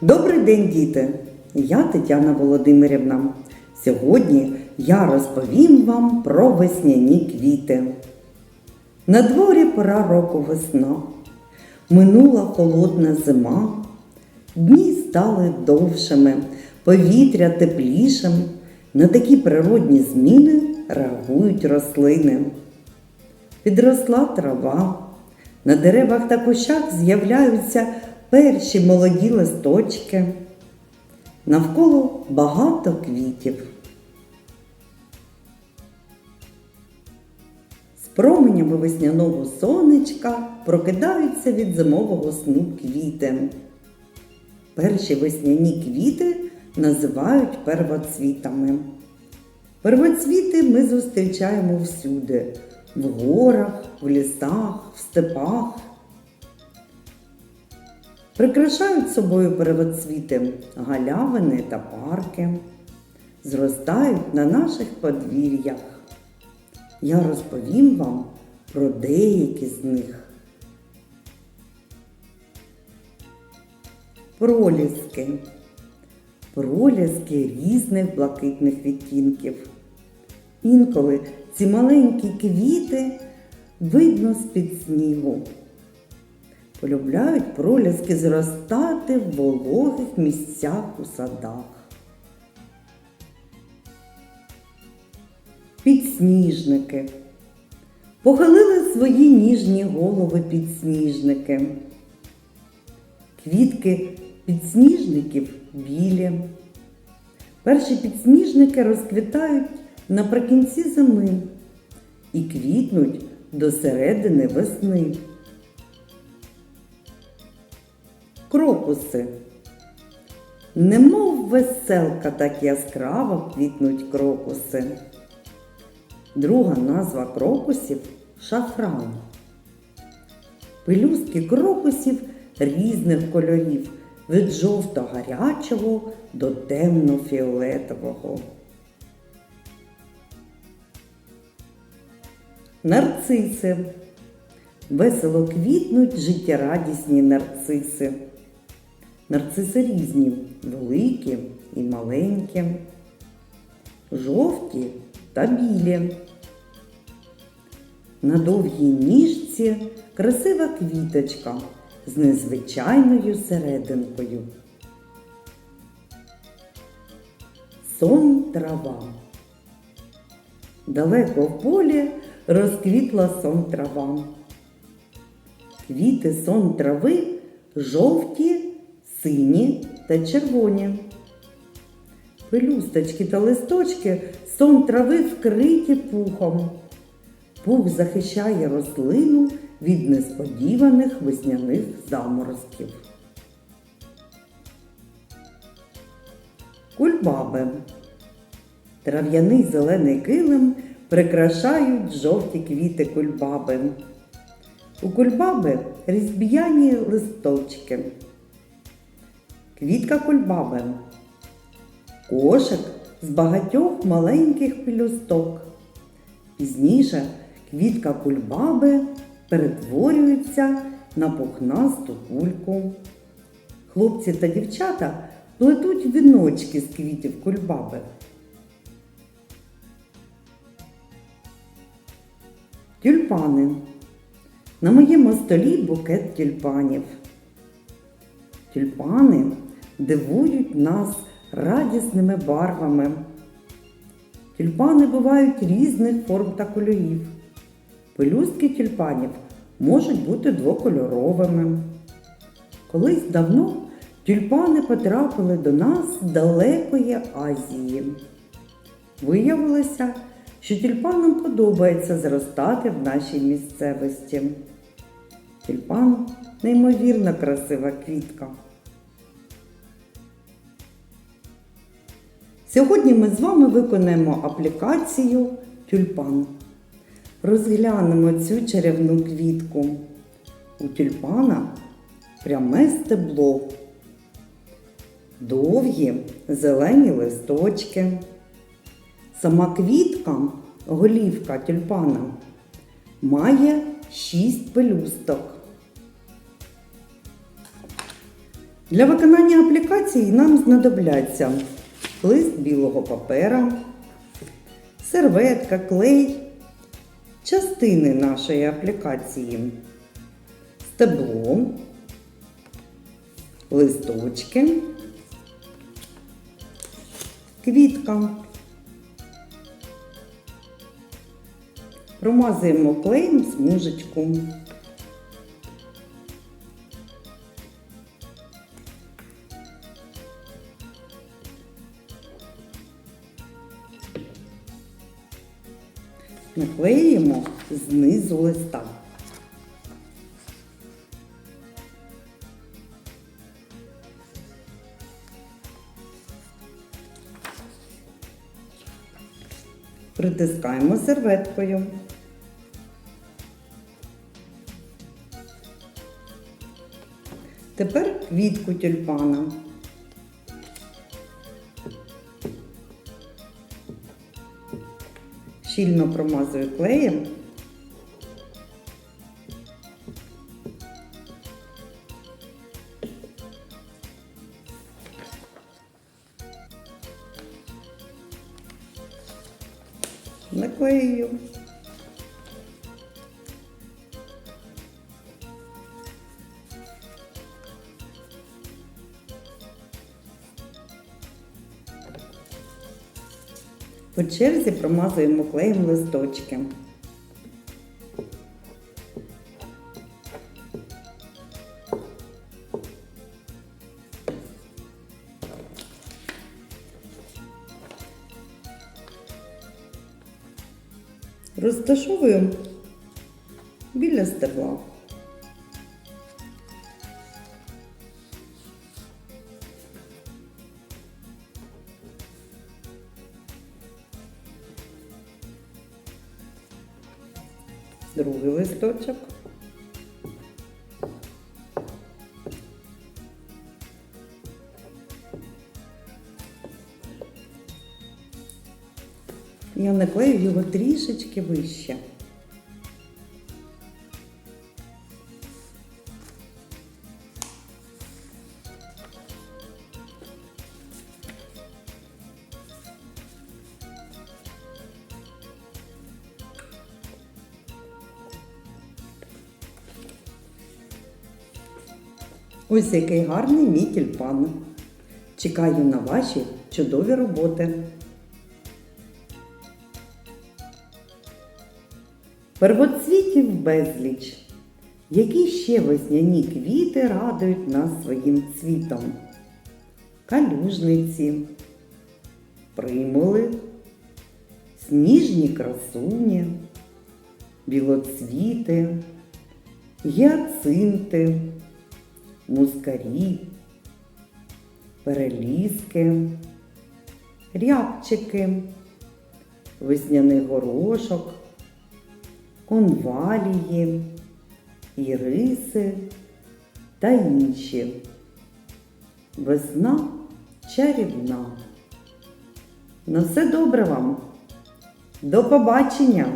Добрий день, діти! Я Тетяна Володимирівна. Сьогодні я розповім вам про весняні квіти. На дворі пора року весна. Минула холодна зима. Дні стали довшими, повітря теплішим. На такі природні зміни реагують рослини. Підросла трава. На деревах та кущах з'являються перші молоді листочки. Навколо багато квітів. Променями весняного сонечка прокидаються від зимового сну квіти. Перші весняні квіти називають первоцвітами. Первоцвіти ми зустрічаємо всюди в горах, в лісах, в степах. Прикрашають собою первоцвіти галявини та парки, зростають на наших подвір'ях. Я розповім вам про деякі з них. Проліски. Проліски різних блакитних відтінків. Інколи ці маленькі квіти видно з-під снігу. Полюбляють проліски зростати в вологих місцях у садах. Підсніжники. Похилили свої ніжні голови підсніжники. Квітки підсніжників білі. Перші підсніжники розквітають наприкінці зими і квітнуть до середини весни. Крокуси. Немов веселка так яскраво квітнуть крокуси. Друга назва крокусів шафран. Пелюстки крокусів різних кольорів від жовто-гарячого до темно-фіолетового. Нарциси. Весело квітнуть життєрадісні нарциси. Нарциси різні, великі і маленькі, жовті та білі. На довгій ніжці красива квіточка з незвичайною серединкою. Сон трава. Далеко в полі розквітла сон трава. Квіти сон трави жовті, сині та червоні. Пелюсточки та листочки сон трави вкриті пухом. Пух захищає рослину від несподіваних весняних заморозків. Кульбаби. Трав'яний зелений килим прикрашають жовті квіти кульбаби. У кульбаби різьб'яні листочки. Квітка кульбаби. Кошик з багатьох маленьких пелюсток. Пізніше квітка кульбаби перетворюється на пухнасту кульку. Хлопці та дівчата плетуть віночки з квітів кульбаби. Тюльпани. На моєму столі букет тюльпанів. Тюльпани дивують нас радісними барвами. Тюльпани бувають різних форм та кольорів. Пелюстки тюльпанів можуть бути двокольоровими. Колись давно тюльпани потрапили до нас з далекої Азії. Виявилося, що тюльпанам подобається зростати в нашій місцевості. Тюльпан неймовірно красива квітка. Сьогодні ми з вами виконаємо аплікацію тюльпан. Розглянемо цю чарівну квітку. У тюльпана пряме стебло, довгі зелені листочки. Сама квітка, голівка тюльпана, має шість пелюсток. Для виконання аплікації нам знадобляться лист білого папера, серветка, клей, частини нашої аплікації, стебло, листочки, квітка. Промазуємо клеєм смужечку. Наклеїмо знизу листа. Притискаємо серветкою. Тепер квітку тюльпана. Щільно промазую клеєм. Наклею. По черзі промазуємо клеєм листочки. Розташовуємо біля стебла. Другий листочок. Я наклею його трішечки вище. Ось який гарний мій тюльпан. Чекаю на ваші чудові роботи. Первоцвітів безліч. Які ще весняні квіти радують нас своїм цвітом? Калюжниці, примули, сніжні красуні, білоцвіти, гіацинти, мускарі, переліски, рябчики, весняний горошок, конвалії, іриси та інші. Весна чарівна. На все добре вам. До побачення!